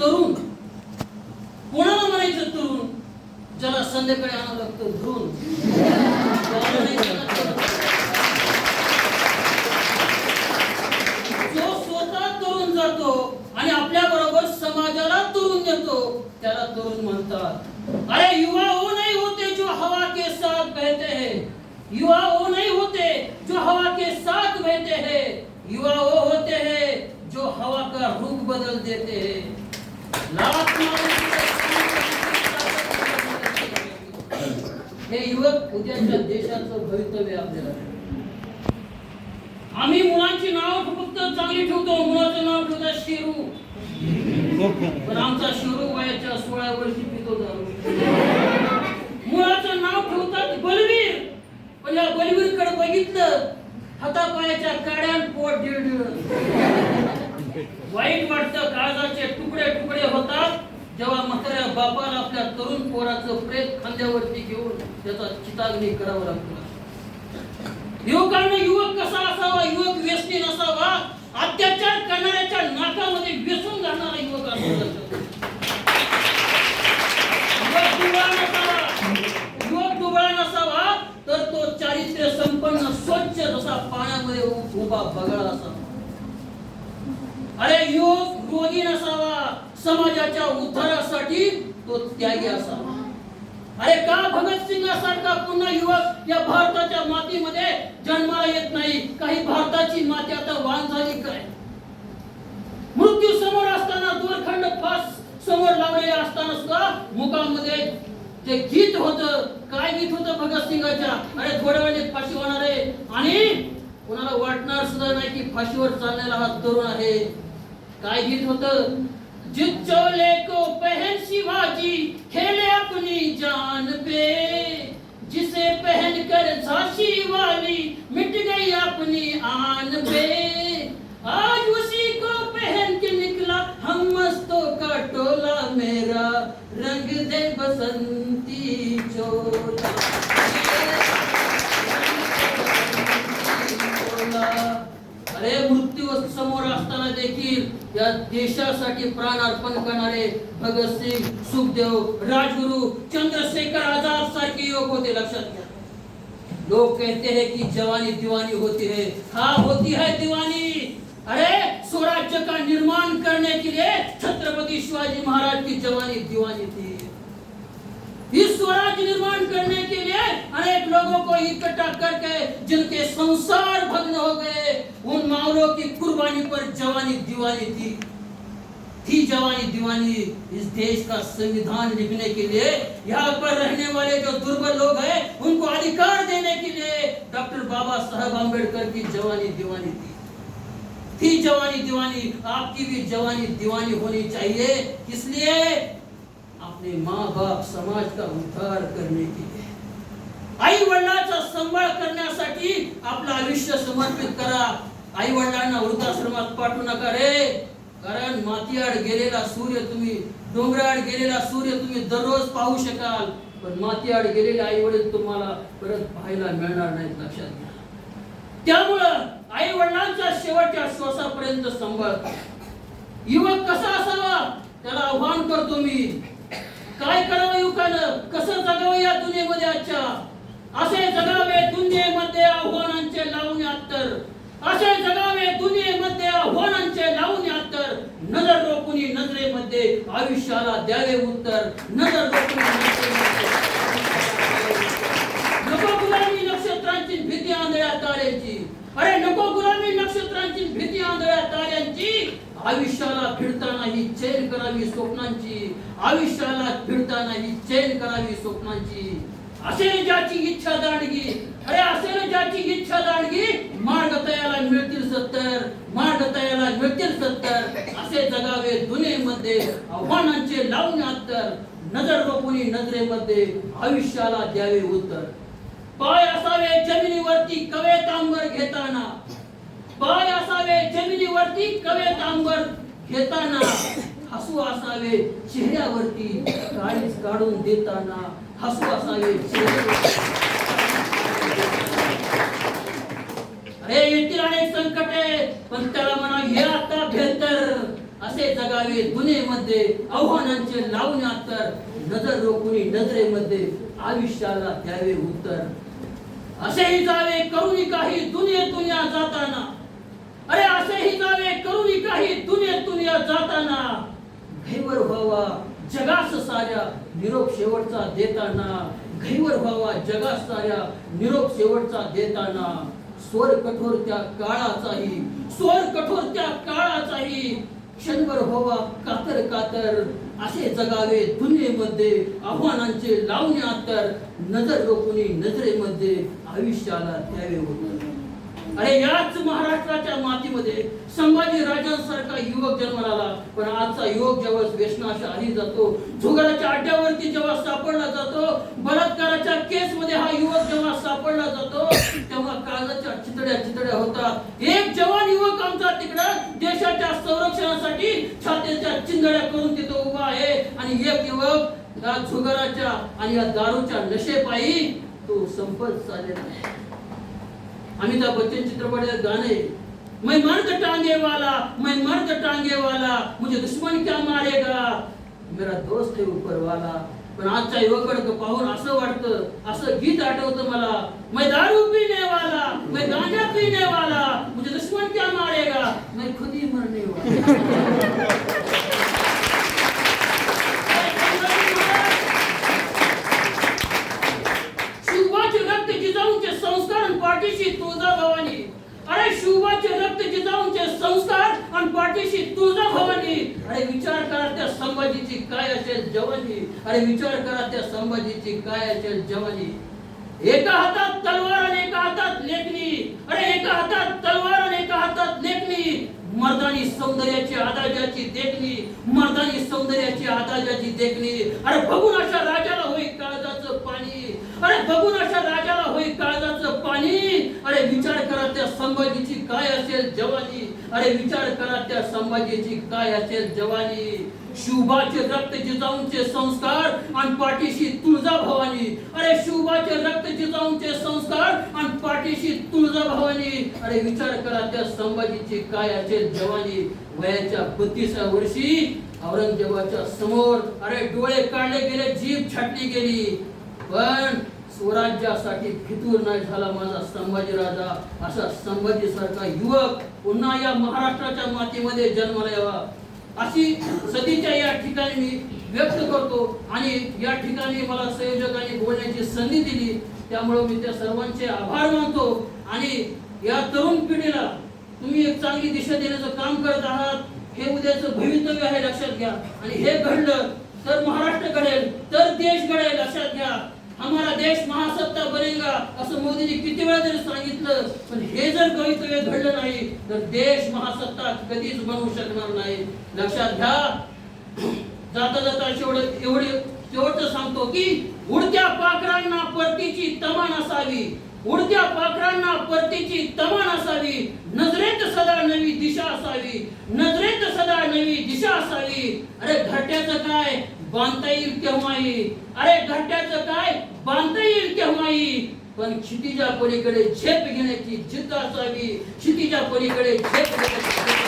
तरुण. कोणाला म्हणायचं तरुण? ज्याला संध्याकाळी आणावं लागतं धरून जो स्वतः तरुण जातो आणि आपल्या बरोबर समाजाला तरुण देतो त्याला तरुण म्हणतात. अरे युवा वो नाही होते जो हवा के साथ बहते हैं. युवा हो वो नहीं होते जो हवा के साथ बहते हैं. युवा वो होते हैं जो हवा का रुख बदल देते हैं. हे युवक उद्याच्या देशाचं भवितव्य आपल्याला आम्ही मुलांची नाव फक्त चांगली ठेवतो. मुलाचं नाव ठेवतात शिरू. पण आमचा शिरू वयाच्या सोळा वर्षी पितो दारू मुलाचं नाव ठेवतात बलवीर. पण या बलवीरकडे बघितलं हातापायाच्या काड्यान पोट दीड वाईट वाटतं काळजाचे तुकडे तुकडे बापाला आपल्या तरुण पोराचं प्रेत खांद्यावरती घेऊन त्याचा चिताग्नी करावा लागतो. युवकांना युवक कसा असावा युवक व्यसनी नसावा अत्याचार करणाऱ्याच्या नाकामध्ये व्यसन घालणारा युवक युवक दुबळा नसावा तर तो चारित्र्य संपन्न स्वच्छ जसा पाण्यामध्ये उभा बगळा असावा. अरे युवक रोगी नसावा समाजाच्या उद्धारासाठी तो त्यागी असावा अरे का भगतसिंगासारखा पुन्हा युवक या भारताच्या मातीमध्ये जन्माला येत नाही? काही भारताची माती आता वान झाली काय? मृत्यू समोर असताना दोरखंड फास समोर लावलेले असताना सुद्धा मुखामध्ये ते गीत होत. काय गीत होत भगतसिंगाच्या अरे थोड्या वेळाने फाशी होणार आहे. आणि कोणाला वाटणार सुद्धा नाही की फाशीवर चाललेला हा तरुण आहे. काय गीत होतं? जिस चोले को पहन शिवाजी खेले अपनी जान पे। जिसे पहन कर झांसी वाली मिट गई अपनी आन पे। असताना देखील या देशासाठी प्राण अर्पण करणारे भगतसिंग सुखदेव राजगुरु चंद्रशेखर आजाद सारखे युवक होते लक्षात घ्या. लोग कहते हैं कि जवानी दीवानी होती है. हाँ होती है दीवानी. अरे स्वराज्य का निर्माण करने के लिए छत्रपति शिवाजी महाराज की जवानी दीवानी थी. इस स्वराज्य निर्माण करने के लिए अनेक लोगों को इकट्ठा करके, जिनके संसार भग्न हो गए, उन मामलों की कुर्बानी पर जवानी दीवानी थी। थी जवानी दीवानी इस देश का संविधान लिखने के लिए। यहाँ पर रहने वाले जो दुर्बल लोग हैं, उनको अधिकार देने के लिए डॉक्टर बाबा साहब अंबेडकर की जवानी दीवानी थी। थी जवानी दीवानी, आपकी भी जवानी दीवानी होनी चाहिए। इसलिए अपने माँ बाप समाज का उद्धार करने के लिए। आई वडिलांचा संभाळ करण्यासाठी आपलं आयुष्य समर्पित करा. आई वडिलांना वृद्धाश्रमात पाठवू नका रे. कारण मातीआड गेलेला सूर्य तुम्ही डोंगराआड गेलेला सूर्य तुम्ही दररोज पाहू शकाल. पण मातीआड गेलेले आई वडील तुम्हाला परत पाहायला मिळणार नाहीत लक्षात घ्या. त्यामुळं आई वडिलांच्या शेवटच्या श्वासापर्यंत संभाळ. युवक कसा असावा? त्याला आव्हान करतो मी. काय करावं युवकानं? कसं जगावं या दुनियेमध्ये आजच्या? असे जगावे दुनियेमध्ये आव्हानांचे लावून तर असे जगावे दुनियेमध्ये आव्हानांचे लावून तर नजर रोखुनी नजरेमध्ये आयुष्याला द्यावे उत्तर. नजर रोखुनी नको गुलामी नक्षत्रांची भीती आंधळ्या ताऱ्याची. अरे नको गुलामी नक्षत्रांची भीती आंधळ्या ताऱ्यांची. आयुष्याला फिरताना ही चैन करावी स्वप्नांची. आयुष्याला फिरताना ही चैन करावी स्वप्नांची. असेल ज्याची इच्छा दांडगी. अरे असेल ज्याची इच्छा दांडगी मार्ग तयाला मिळतील सत्तर मार्ग तयाला मिळतील सत्तर. असे जगावे दुनियेमध्ये आव्हानांचे लावून अत्तर नजर बघुनी नजरेमध्ये आयुष्याला द्यावे उत्तर. पाय असावे जमिनीवरती कवे तांबर घेताना. पाय असावे जमिनीवरती कवे तांबर घेताना हसू असावे चेहऱ्यावरती काळीच काढून देताना हसू असावे अरे येतील अनेक संकटे पण त्याला म्हणा हे आता भेंतर असे जगावे दुनियेमध्ये आव्हानांचे लावण्यात तर नजर रोखुनी नजरेमध्ये आयुष्याला द्यावे उत्तर. असेही जावे करुणी काही दुनिये दुनिया जाताना. अरे असेही जावे करुणी काही दुनियेतून या जाताना. घैवर व्हावा जगास साऱ्या निरोप शेवटचा देताना. घैवर व्हावा जगास साऱ्या निरोप शेवटचा देताना. स्वर कठोर त्या काळाचाही स्वर कठोर त्या काळाचाही. क्षणभर व्हावा कातर कातर. असे जगावे दुनियेमध्ये आव्हानांचे लावण्यात तर नजर रोखुनी नजरेमध्ये आयुष्याला द्यावे होतं. अरे याच महाराष्ट्राच्या मातीमध्ये संभाजी राजांसारखा युवक जन्माला आला. पण आजचा युवक जेव्हा व्यसनाच्या आधी जातो झुगाराच्या अड्ड्यावरती जेव्हा सापडला जातो बलात्काराच्या केस मध्ये हा युवक जेव्हा सापडला जातो तेव्हा काळजाच्या चितड्या चितड्या होतात. एक जवान युवक आमचा तिकडं देशाच्या संरक्षणासाठी छातीच्या चिंदड्या करून तिथं उभा आहे. आणि एक युवक झुगाराच्या आणि या दारूच्या नशेपायी तो संपत चाललेला आहे. अमिताभ बच्चन चित्रपटात गाणे मैं मर्द टांगे वाला मैं मर्द टांगे वाला मुझे दुश्मन क्या मारेगा? मेरा दोस्त है ऊपर वाला पण आजच्या युवकांकडे पाहून असं वाटतं असं गीत आठवतं मला मैं दारू पीने वाला मैं गांजा पीने वाला मुझे दुश्मन क्या मारेगा? मैं खुद ही मरने वाला शिवबाचे रक्त जिजाऊंचे संस्कार आणि पाठीशी तुळजा भवानी अरे शिवबाचे रक्त जिजाऊंचे संस्कार आणि पाठीशी तुळजा आणि विचार करा त्या संभाजीची काय असेल जवजी आणि विचार करा त्या संभाजीची काय असेल जवजी एका हातात तलवार आणि एका हातात लेखणी अरे एका हातात तलवार आणि एका हातात लेखणी मर्दानी सौंदर्याची आदाजाची देखणी. मर्दानी सौंदर्याची आदाजाची देखणी. अरे बघून अशा राजाला होई काळजाचं पाणी. अरे बघून अशा राजाला होई काळजाचं पाणी. अरे विचार करा त्या संभाजीची काय असेल जवानी अरे विचार करा त्या संभाजीची काय असेल जवानी शुभाचे रक्त जिजाऊंचे संस्कार आणि पाठीशी तुळजा भवानी अरे शुभाचे रक्त जिजाऊंचे संस्कार आणि पाठीशी तुळजा भवानी अरे विचार करा त्या संभाजीची काय असेल जवानी. वयाच्या बत्तीसा वर्षी औरंगजेबाच्या समोर अरे डोळे काढले गेले जीभ छाटली गेली. पण स्वराज्यासाठी फितूर नाही झाला माझा संभाजी राजा. असा संभाजीसारखा युवक पुन्हा या महाराष्ट्राच्या मातीमध्ये जन्माला यावा. अशी सतीच्या या ठिकाणी मी व्यक्त करतो आणि या ठिकाणी मला संयोजकांनी बोलण्याची संधी दिली. त्यामुळे मी त्या सर्वांचे आभार मानतो. आणि या तरुण पिढीला तुम्ही एक चांगली दिशा देण्याचं काम करत आहात. हे उद्याचं भवितव्य आहे लक्षात घ्या. आणि हे घडलं तर महाराष्ट्र घडेल तर देश घडेल लक्षात घ्या. हमारा देश महासत्ता बनेगा असं मोदींनी किती वेळा तरी सांगितलं. पण हे जर भवितव्य घडलं नाही तर देश महासत्ता कधीच बनवू शकणार नाही. लक्षात घ्या. जाता जाता शेवट एवढे शेवटचं सांगतो की उडत्या पाखरांना परतीची तमान असावी. उडत्या पाखरांना परतीची तमान असावी. नजरेत सदा नवी दिशा असावी. नजरेत सदा नवी दिशा असावी. अरे घरट्याचं काय? बांधता येईल केव्हाही. अरे घरट्याचं काय? बांधता येईल केव्हाही पण क्षितिजा पलीकडे झेप घेण्याची जिद्द असावी. क्षितिजा पलीकडे झेप घेण्याची